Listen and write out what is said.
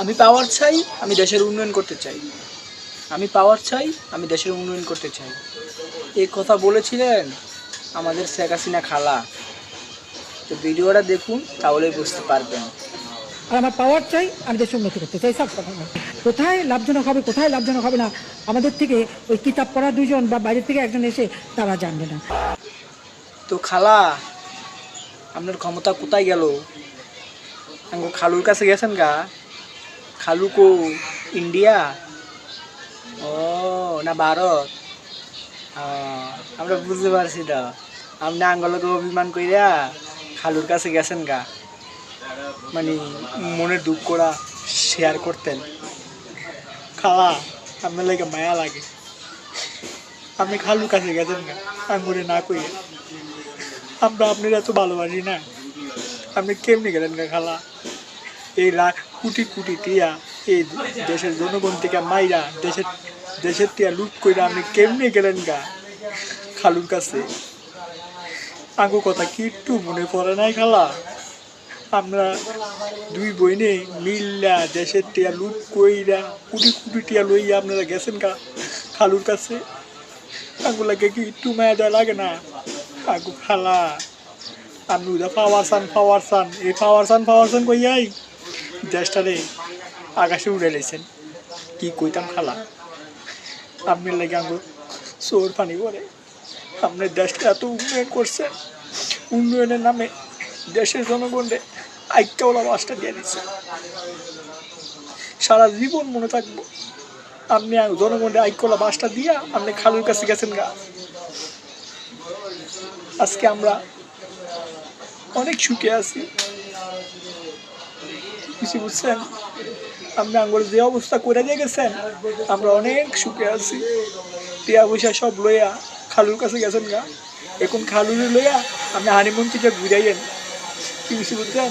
আমি পাওয়ার চাই আমি দেশের উন্নয়ন করতে চাই। আমি পাওয়ার চাই আমি দেশের উন্নয়ন করতে চাই। এই কথা বলেছিলেন আমাদের শেখ হাসিনা খালা। তো ভিডিওটা দেখুন তাহলেই বুঝতে পারবেন। আর আমার পাওয়ার চাই আমি দেশের উন্নতি করতে চাই সব কথা কোথায় লাভজনক হবে কোথায় লাভজনক হবে না আমাদের থেকে ওই কিতাব পড়া দুজন বা বাইরের থেকে একজন এসে তারা জানবে না। তো খালা আপনার ক্ষমতা কোথায় গেল? খালুর কাছে গেছেন গা? খালু কো ইন্ডিয়া ও না ভারত আমরা বুঝতে পারছি তো আপনি আঙ্গলকে অভিমান কইরা খালুর কাছে গেছেন গা মানে মনের দুঃখরা শেয়ার করতেন খালা আপনার লাগে মায়া লাগে আপনি খালুর কাছে গেছেন গা আঙ্গুরে না কইয়া আমরা আপনার এত ভালোবাসি না আপনি কেমনি গেলেন গা খালা এই লাখ কোটি কোটি টিয়া এই দেশের জনগণ থেকে মাইরা দেশের দেশের টিয়া লুট কইরা আপনি কেমনি গেলেন গা? খালুর কাছে। আগো কথা কি একটু মনে পড়ে নাই খালা? আমরা দুই বইনে মিল্লা দেশের টিয়া লুট কইরা কুটি কুটি টিয়া লইয়া আপনারা গেছেন গা খালুর কাছে? আগুলাকে কি একটু মায়া দেওয়া লাগে না? আগু খালা উদা পাওয়ার সান পাওয়ার সান এই পাওয়ার সান পাওয়ার সান কইয়াই দেশটারে আকাশে উড়ে লেছেন কি কইতাম খালা? আপনি লেগে আঙ্গুর চোর পানি করে আপনার দেশটা এত উন্নয়ন করছেন উন্নয়নের নামে দেশের জনগণে আইক্যওয়ালা বাসটা দিয়ে দিচ্ছে। সারা জীবন মনে থাকব, আপনি জনগণের আইক্যওয়ালা বাসটা দিয়া আপনি খালুর কাছে গেছেন গা। আজকে আমরা অনেক সুখে আছি। কিছু বুঝছেন? আপনি আঙ্গুর যে অবস্থা করে দিয়ে গেছেন, আমরা অনেক সুখে আছি। টিয়া পয়সা সব লইয়া খালুর কাছে গেছেন গা। এখন খালুর লইয়া আপনি হানিমুন থেকে ঘুরাইয়েন। কি বুঝছি বুঝছেন?